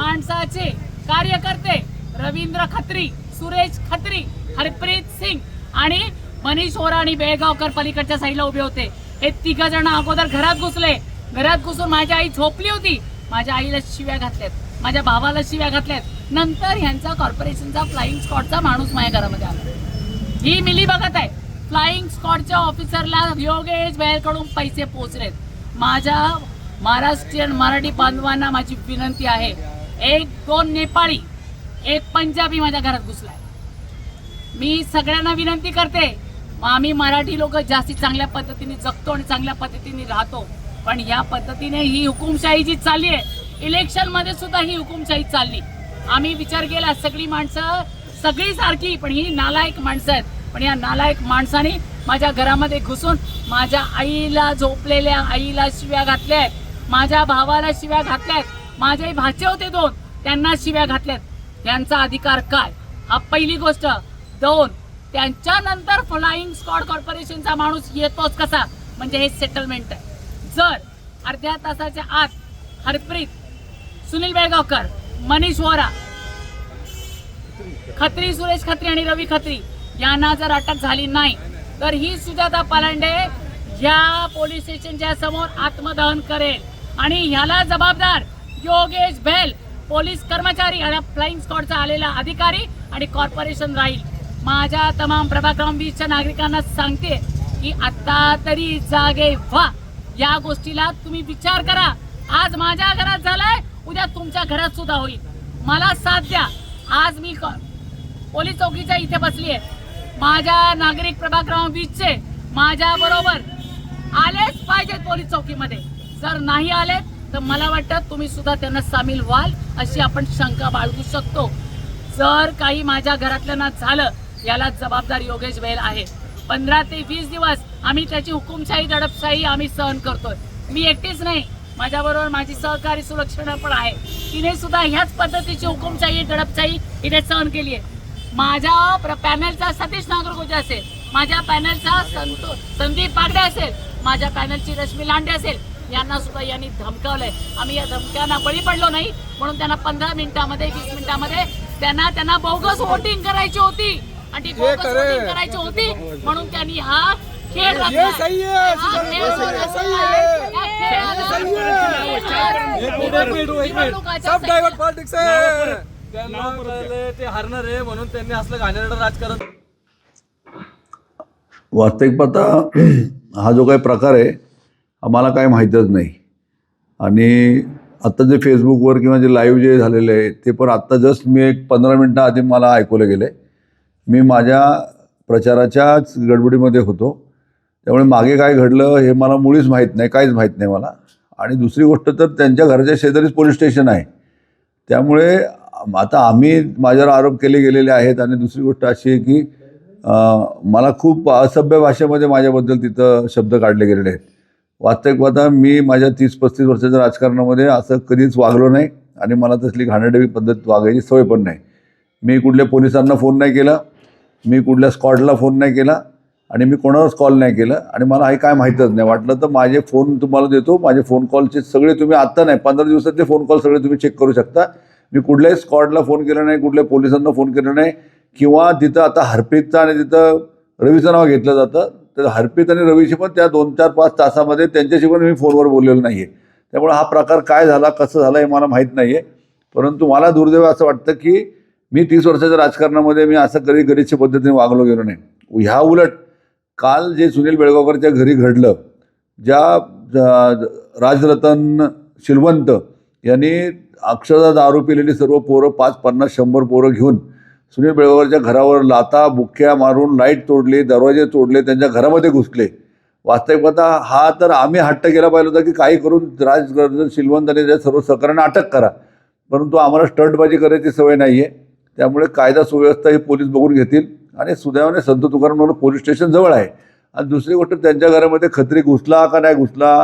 माणसाचे कार्यकर्ते रवींद्र खत्री सुरेश खत्री हरप्रीत सिंग आणि मनीष ओरा आणि बेळगावकर पलीकडच्या साईडला उभे होते. हे तिघ जण अगोदर घरात घुसले. घरात घुसून माझी आई झोपली होती. माझ्या आईला शिव्या घातल्यात. माझ्या भावाला शिव्या घातल्यात. नंतर ह्यांचा कॉर्पोरेशनचा फ्लाइंग स्कॉटचा माणूस माझ्या घरामध्ये आला. ही मिली बघत आहे. फ्लाइंग स्कॉटच्या ऑफिसरला योगेशकडून पैसे पोहोचलेत. माझ्या महाराष्ट्रीयन मराठी बांधवांना माझी विनंती आहे. एक दोन नेपाळी एक पंजाबी माझ्या घरात घुसलाय. मी सगळ्यांना विनंती करते आम्ही मराठी लोक जास्ती चांगल्या पद्धतीने जगतो आणि चांगल्या पद्धतीने राहतो. पण या पद्धतीने ही हुकुमशाही जी चालली आहे इलेक्शनमध्ये सुद्धा ही हुकुमशाही चालली. आम्ही विचार केला सगळी माणसं सगळी सारखी पण ही नालायक माणसं आहेत. पण या नालायक माणसाने माझ्या घरामध्ये घुसून माझ्या आईला झोपलेल्या आईला शिव्या घातल्या आहेत. माझ्या भावाला शिव्या घातल्या आहेत. माझे भाचे होते दोन. त्यांना शिव्या घातल्यात. यांचा अधिकार काय? हा पहिली गोष्ट. दोन त्यांच्यानंतर फ्लाइंग स्कॉड कॉर्पोरेशनचा माणूस येतोच कसा? म्हणजे हे सेटलमेंट आहे जर अर्ध्या तासाच्या आत हरप्रीत सुनील बेळगावकर मनीष वोरा खत्री सुरेश खत्री आणि रवी खत्री यांना जर अटक झाली नाही तर ही सुजाता पालांडे या पोलीस स्टेशनच्या समोर आत्मदहन करेल. आणि ह्याला जबाबदार योगेश भेल पोलीस कर्मचारी आणि फ्लाइंग स्कॉडचा आलेला अधिकारी आणि कॉर्पोरेशन राहील. माझ्या तमाम प्रभाक्रम बीचच्या नागरिकांना सांगते की आता तरी जागे व्हा. या गोष्टीला तुम्ही विचार करा. आज माझ्या घरात झालाय उद्या तुमच्या घरात सुद्धा होईल. मला साथ द्या. आज मी पोलीस चौकीच्या इथे बसली आहे माझ्या नागरिक प्रभाक्रम बीचचे माझ्या बरोबर आलेच पाहिजेत पोलीस चौकीमध्ये. जर नाही आले तर मला वाटतं तुम्ही सुद्धा त्यांना सामील व्हाल अशी आपण शंका बाळगू शकतो. जर काही माझ्या घरातल्यांना झालं याला जबाबदार योगेश बैल आहे. पंधरा ते वीस दिवस आम्ही त्याची हुकुमशाही दडपशाही आम्ही सहन करतोय. मी एकटीच नाही. माझ्याबरोबर माझी सहकारी सुरक्षणा पण आहे. तिने सुद्धा ह्याच पद्धतीची हुकुमशाही दडपशाही तिने सहन केली आहे. माझ्या प्र- पॅनलचा सतीश नागरगोजे असेल माझ्या पॅनलचा संतो संदीप पांडे असेल माझ्या पॅनलची रश्मी लांडे असेल यांना सुद्धा यांनी धमकावलंय. आम्ही या धमक्यांना बळी पडलो नाही म्हणून त्यांना पंधरा मिनिटामध्ये वीस मिनिटामध्ये त्यांना त्यांना बोगस वोटिंग करायची होती. आणि ती बोगस. वोटिंग करायची होती म्हणून त्यांनी हा खेळ है, हा है. है. है कळलंय ते हारणार आहे म्हणून त्यांनी असलं घाणेरडं राजकारण वास्तविक पाहता हा जो काही प्रकार आहे आम्हाला मला काही माहीतच नाही. आणि आत्ता जे फेसबुकवर किंवा जे लाईव्ह जे झालेले आहे ते पण आत्ता जस्ट मी एक पंधरा मिनटं आधी मला ऐकवलं गेलं. आहे मी माझ्या प्रचाराच्याच गडबडीमध्ये होतो. त्यामुळे मागे काय घडलं हे मला मुळीच माहीत नाही काहीच माहीत नाही मला. आणि दुसरी गोष्ट तर त्यांच्या घराच्या शेजारीच पोलीस स्टेशन आहे. त्यामुळे आता आम्ही माझ्यावर आरोप केले गेलेले आहेत. आणि दुसरी गोष्ट अशी आहे की मला खूप असभ्य भाषेमध्ये माझ्याबद्दल तिथं शब्द काढले गेलेले आहेत. वास्तविक वादा मी माझ्या तीस पस्तीस वर्षाच्या राजकारणामध्ये असं कधीच वागलो नाही आणि मला तसली घाणेडवी पद्धत वागायची सवय पण नाही. मी कुठल्या पोलिसांना फोन नाही केला मी कुठल्या स्कॉडला फोन नाही केला आणि मी कोणावरच कॉल नाही केला आणि मला हे काय माहीतच नाही. वाटलं तर माझे फोन तुम्हाला देतो माझे फोन कॉलचे सगळे तुम्ही आत्ता नाही पंधरा दिवसातले फोन कॉल सगळे तुम्ही चेक करू शकता. मी कुठल्याही स्कॉडला फोन केला नाही कुठल्या पोलिसांना फोन केला नाही किंवा तिथं आता हरप्रीतचं आणि तिथं रवीचं नाव घेतलं जातं तर हरप्रीत आणि रवीशी पण त्या दोन चार पाच तासामध्ये त्यांच्याशी पण मी फोनवर बोललेलो नाही आहे त्यामुळे हा प्रकार काय झाला कसं झाला हे मला माहीत नाही आहे परंतु मला दुर्दैव असं वाटतं की मी तीस वर्षाच्या राजकारणामध्ये मी असं कधी गरीबच्या पद्धतीने वागलो गेलो नाही. ह्या उलट काल जे सुनील बेळगावकरच्या घरी घडलं ज्या ज- राजरतन शिलवंत यांनी अक्षरशः दारू पिलेली सर्व पोरं पाच पन्नास शंभर पोरं घेऊन सुनील बेळगावकरच्या घरावर लाता बुक्क्या मारून लाइट तोडली दरवाजे तोडले त्यांच्या घरामध्ये घुसले. वास्तविकता हा तर आम्ही हट्ट केला पाहिजे होता की काही करून राजगर्जन शिलवंत आणि त्या सर्व सहकाऱ्यांना अटक करा. परंतु आम्हाला स्टंटबाजी करायची सवय नाही आहे त्यामुळे कायदा सुव्यवस्था ही पोलीस बघून घेतील आणि सुदैवाने संत तुकाराम म्हणून पोलीस स्टेशन जवळ आहे. आणि दुसरी गोष्ट त्यांच्या घरामध्ये खत्री घुसला का नाही घुसला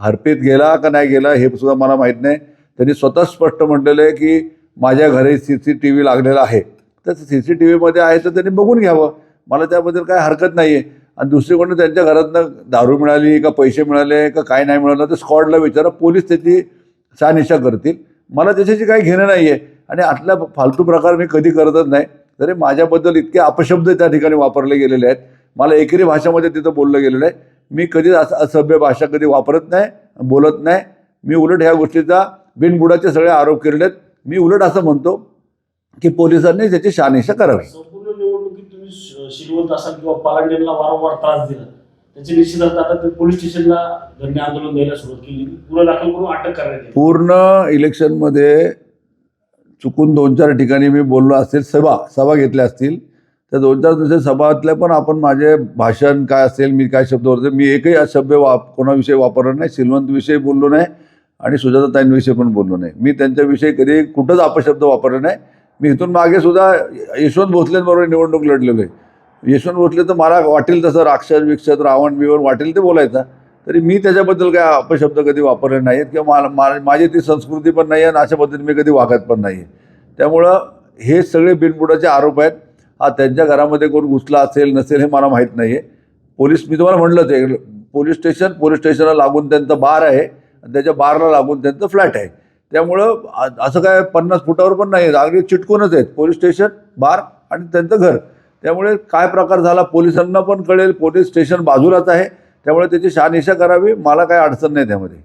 हरपीत गेला का नाही गेला हे सुद्धा मला माहीत नाही. त्यांनी स्वतः स्पष्ट म्हटलेलं आहे की माझ्या घरी सी सी टी व्ही लागलेला आहे. तर सी सी टी व्हीमध्ये आहे तर त्यांनी बघून घ्यावं. मला त्याबद्दल काय हरकत नाही आहे आणि दुसरीकडून त्यांच्या घरातनं दारू मिळाली का पैसे मिळाले का काय नाही मिळालं तर स्कॉडला विचारा. पोलीस त्याची सानिशा करतील. मला त्याच्याशी काही घेणं नाही आहे आणि आतल्या फालतू प्रकार मी कधी करतच नाही. तरी माझ्याबद्दल इतके अपशब्द त्या ठिकाणी वापरले गेलेले आहेत. मला एकेरी भाषामध्ये तिथं बोललं गेलेलं आहे. मी कधीच असं असभ्य भाषा कधी वापरत नाही बोलत नाही. मी उलट ह्या गोष्टीचा बिनबुडाचे सगळे आरोप केलेले आहेत. मी उलट असं म्हणतो की पोलिसांनी त्याची शहानिशा करावी. संपूर्ण निवडणुकीत तुम्ही श- शिरवत असाल किंवा पालांडेला वारंवार त्रास दिला त्याची निश्चित अर्थ आता ते पोलीस स्टेशनला धरणे आंदोलन द्यायला सुरुवात केली. गुन्हा दाखल करून अटक करण्यात येईल. पूर्ण इलेक्शनमध्ये चुकून दोन चार ठिकाणी मी बोललो असेल सभा सभा घेतल्या असतील. त्या दोन चार दुसऱ्या सभातल्या पण आपण माझे भाषण काय असेल मी काय शब्द वापरते मी एकही अशब्द वाप कोणाविषयी वापरला नाही श्रीमंतविषयी बोललो नाही आणि सुजाताताईंविषयी पण बोललो नाही. मी त्यांच्याविषयी कधी कुठंच अपशब्द वापरले नाही. मी इथून मागे सुद्धा यशवंत भोसलेंबरोबर निवडणूक लढलेलो आहे. यशवंत भोसले तर मला वाटेल तसं राक्षस विक्षत रावण बिवण वाटेल ते बोलायचा. तरी मी त्याच्याबद्दल काय अपशब्द कधी वापरले नाहीत किंवा मला मा माझी ती संस्कृती पण नाही आहे आणि अशा पद्धतीने मी कधी वागत पण नाही. आहे त्यामुळं हे सगळे बिनबुडाचे आरोप आहेत. हा त्यांच्या घरामध्ये कोण घुसला असेल नसेल हे मला माहीत नाही आहे पोलीस मी तुम्हाला म्हणलं ते पोलीस स्टेशन पोलीस स्टेशनला लागून त्यांचं बार आहे. आणि त्याच्या बारला लागून त्यांचं फ्लॅट आहे. त्यामुळं असं काय पन्नास फुटावर पण नाही आहे अगदी चिटकूनच आहेत. पोलीस स्टेशन बार आणि त्यांचं घर. त्यामुळे काय प्रकार झाला पोलिसांना पण कळेल पोलीस स्टेशन बाजूलाच आहे. त्यामुळे त्याची शहानिशा करावी मला काय अडचण नाही त्यामध्ये.